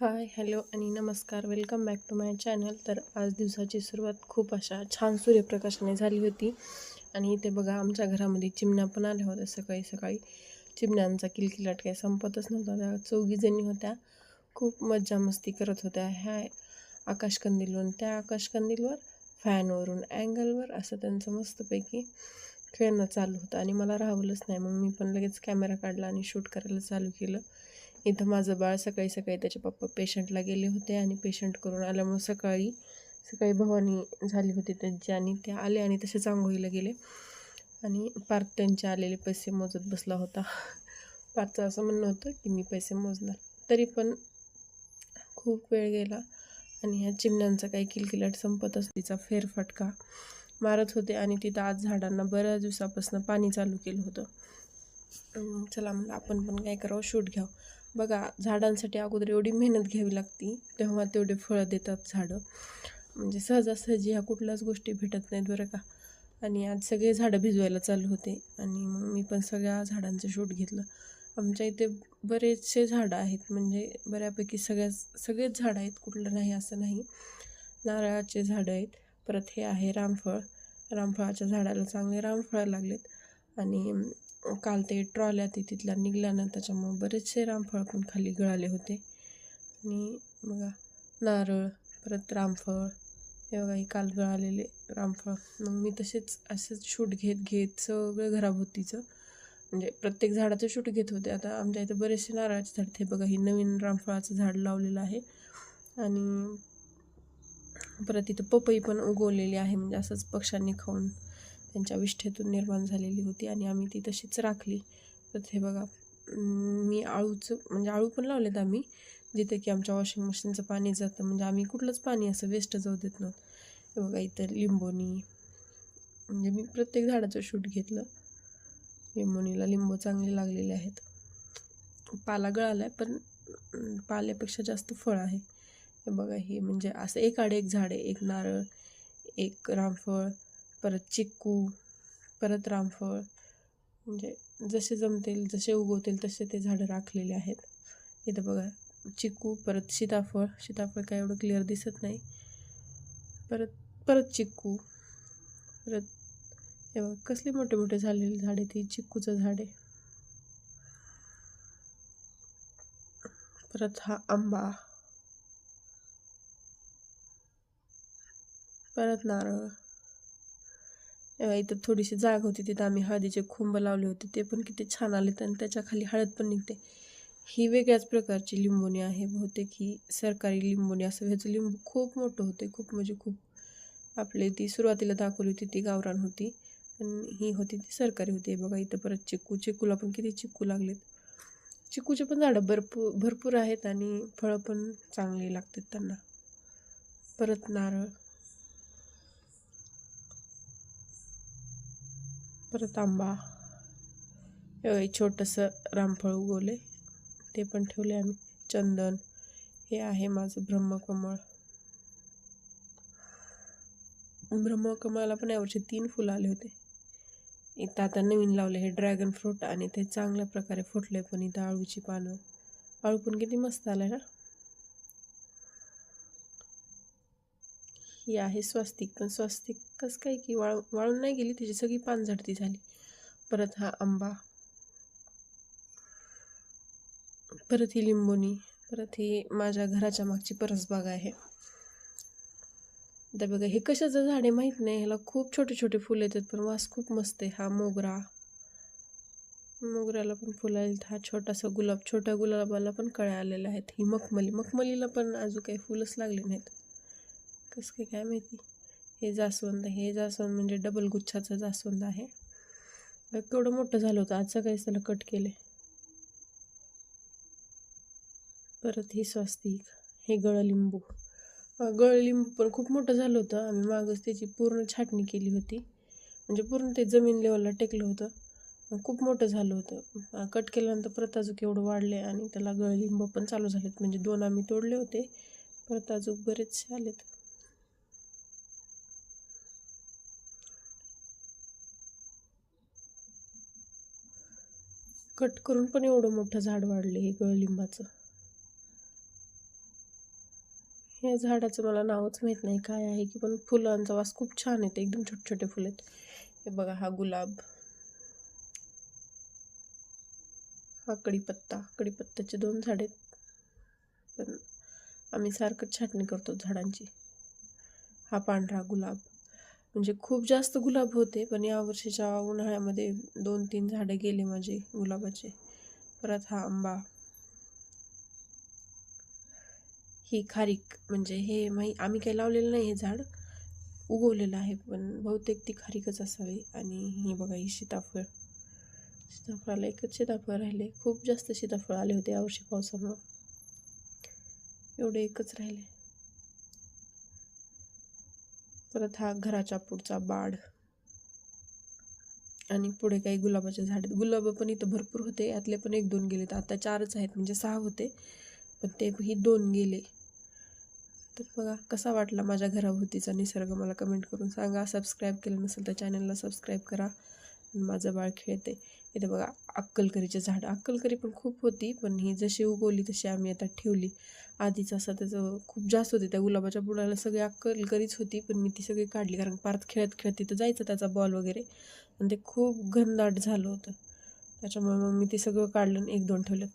हाय hello आणि नमस्कार. Welcome back to my channel. तर आज दिवसाची सुरुवात खूप अशा छान सूर्यप्रकाशाने झाली होती. आणि इथे बघा आमच्या घरामध्ये चिमण्या पण आल्या होत्या सकाळी सकाळी. चिमण्यांचा किलकिलाट काही संपतच नव्हता. त्या चौघीजणी होत्या. खूप मज्जा मस्ती करत होत्या. ह्या आकाशकंदीलवरून त्या आकाशकंदीलवर फॅनवरून अँगलवर असं त्यांचं मस्तपैकी खेळणं चालू होतं. आणि मला राहवलंच नाही. मग मी पण लगेच कॅमेरा काढला आणि शूट करायला चालू केलं. इथं माझं बाळ सकाळी सकाळी त्याचे पप्पा पेशंटला गेले होते आणि पेशंट करून आल्यामुळे सकाळी सकाळी भवानी झाली होती त्यांची आणि ते आले आणि तसेच आंघोळीला गेले. आणि पार्थ त्यांचे आलेले पैसे मोजत बसला होता. पार्थचं असं म्हणणं होतं की मी पैसे मोजणार. तरी पण खूप वेळ गेला आणि ह्या चिमण्यांचा काही किलकिलाट संपतच तिचा फेरफटका मारत होते आणि तिथं आज झाडांना बऱ्याच दिवसापासून पाणी चालू केलं होतं. चला म्हणलं आपण पण काय करावं शूट घ्यावं. बघा झाडांसाठी अगोदर एवढी मेहनत घ्यावी लागती तेव्हा तेवढे फळं देतात झाडं. म्हणजे सहजासहजी ह्या कुठल्याच गोष्टी भेटत नाहीत बरं का. आणि आज सगळे झाडं भिजवायला चालू होते आणि मग मी पण सगळ्या झाडांचं शूट घेतलं. आमच्या इथे बरेचसे झाडं आहेत म्हणजे बऱ्यापैकी सगळ्याच सगळेच झाडं आहेत कुठलं नाही असं नाही. नारळाचे झाडं आहेत परत हे आहे रामफळ. रामफळाच्या झाडाला चांगले रामफळं लागलेत. आणि काल ते ट्रॉल्या ते तिथल्या निघल्यानं त्याच्यामुळं बरेचसे रामफळ पण खाली गळाले होते. आणि बघा नारळ परत रामफळ हे बघा हे काल गळालेले रामफळ. मग मी तसेच असेच शूट घेत घेत सगळं घराभोवतीचं म्हणजे प्रत्येक झाडाचं शूट घेत होते. आता आमच्या इथं बरेचसे नारळाचे झाड ते बघा हे नवीन रामफळाचं झाड लावलेलं आहे. आणि परत इथं पपई पण उगवलेली आहे. म्हणजे असंच पक्ष्यांनी खाऊन त्यांच्या विष्ठेतून निर्माण झालेली होती आणि आम्ही ती तशीच राखली. तर हे बघा मी आळूचं म्हणजे आळू पण लावलेत आम्ही जिथे की आमच्या वॉशिंग मशीनचं पाणी जातं. म्हणजे आम्ही कुठलंच पाणी असं वेस्ट जाऊ देत नव्हतं. हे बघा इथं लिंबोनी. म्हणजे मी प्रत्येक झाडाचं शूट घेतलं. लिंबोनीला लिंबू चांगले लागलेले आहेत. पाला गळाला आहे पण पाल्यापेक्षा जास्त फळ आहे. हे बघा हे म्हणजे असं एक आड एक झाड आहे. एक नारळ एक रामफळ परत चिक्कू परत रामफळ. म्हणजे जसे जमतील जसे उगवतील तसे ते झाडं राखलेले आहेत. इथं बघा चिक्कू परत सीताफळ. सीताफळ काय एवढं क्लिअर दिसत नाही. परत परत चिक्कू. परत हे बघा कसले मोठे मोठे झालेले झाडे ती चिक्कूचं झाड आहे. परत हा आंबा. परत नारळ. इथं थोडीशी जागा होती तिथं आम्ही हळदीचे खुंब लावले होते ते पण किती छान आले आणि त्याच्याखाली हळद पण निघते. ही वेगळ्याच प्रकारची लिंबोणी आहे बहुतेक ही सरकारी लिंबोणी असं ह्याचं लिंबू खूप मोठं होते खूप म्हणजे खूप आपली ती सुरुवातीला दाखवली होती ती गावरान होती पण ही होती ती सरकारी होती. बघा इथं परत चिक्कू चिक्कूला पण किती चिक्कू लागलेत. चिक्कूचे पण झाडं भरपूर भरपूर आहेत आणि फळं पण चांगली लागतात त्यांना. परत नारळ. परत आंबा हे छोटंसं रामफळ उगवले. ते पण ठेवले आम्ही. चंदन हे आहे माझं ब्रह्मकमळ. ब्रह्मकमळाला पण यावर्षी तीन फुलं आले होते. इथं आता नवीन लावले हे ड्रॅगन फ्रूट आणि ते चांगल्या प्रकारे फुटले पण इथं आळूची पानं. आळू पण किती मस्त आलं ना? ही आहे स्वस्तिक. पण स्वस्तिक कसं काय की वाळू वाळून नाही गेली त्याची सगळी पानझडती झाली. परत हा आंबा. परत ही लिंबोनी परत ही माझ्या घराच्या मागची परसबाग आहे. आता बघा हे कशाचं झाड आहे माहीत नाही. ह्याला खूप छोटे छोटे फुलं येतात पण वास खूप मस्त आहे. हा मोगरा. मोगऱ्याला पण फुलं आहेत हा छोटासा गुलाब छोट्या गुलाबाला पण कळ्या आलेल्या आहेत. ही मखमली. मखमलीला पण अजून काही फुलंच लागले नाहीत. कसं काय काय माहिती? हे जास्वंद हे जास्वंद म्हणजे डबल गुच्छाचं जास्वंद आहे. बघ केवढं मोठं झालं होतं आज सकाळीच त्याला कट केले परत ही स्वस्तिक हे गळलिंबू. गळलिंबू पण खूप मोठं झालं होतं. आम्ही मागच त्याची पूर्ण छाटणी केली होती. म्हणजे पूर्ण ते जमीन लेवलला टेकलं होतं. खूप मोठं झालं होतं. कट केल्यानंतर परत अजून एवढं वाढले आणि त्याला गळलिंब पण चालू झालेत. म्हणजे दोन आम्ही तोडले होते. परत अजून बरेचसे आलेत. कट करून पण एवढं मोठं झाड वाढले हे गळलिंबाचं. या झाडाचं मला नावच माहीत नाही काय आहे की पण फुलांचा वास खूप छान येते एकदम छोटे छोटे फुलं आहेत. हे बघा हा गुलाब. हा कडीपत्ता कडीपत्त्याचे दोन झाडे आहेत. पण आम्ही सारखं छाटणी करतो झाडांची. हा पांढरा गुलाब. म्हणजे खूप जास्त गुलाब होते पण या वर्षीच्या उन्हाळ्यामध्ये दोन तीन झाडे गेले माझे गुलाबाचे. परत हा आंबा. ही खारीक म्हणजे हे माही आम्ही काही लावलेलं नाही हे झाड. उगवलेलं आहे पण बहुतेक ती खारीकच असावी. आणि ही बघा ही सीताफळ. सीताफळाला एकच सीताफळ राहिले. खूप जास्त सीताफळ आले होते यावर्षी पावसामुळं. एवढे एकच राहिले. परत हा घराच्या पुढचा बाड आणि पुढे काही गुलाबाचे झाड आहेत. गुलाब पण इथं भरपूर होते. यातले पण एक दोन गेले तर आता चारच आहेत म्हणजे सहा होते. पण ते ही दोन गेले. तर बघा कसा वाटला माझ्या घराभोवतीचा निसर्ग? मला कमेंट करून सांगा. सबस्क्राईब केलं नसेल तर चॅनलला सबस्क्राईब करा. आणि माझं बाळ खेळते इथे बघा अक्कलकरीचे झाड. अक्कलकरी पण खूप होती पण ही जशी उगवली तशी आम्ही आता ठेवली. आधीच असं त्याचं खूप जास्त होते. त्या गुलाबाच्या बुडाला सगळी अक्कलकरीच होती पण मी ती सगळी काढली कारण पार्थ खेळत खेळत तिथं जायचं त्याचा बॉल वगैरे. आणि ते खूप घनदाट झालं होतं. त्याच्यामुळे मग मी ते सगळं काढलं आणि एक दोन ठेवलं.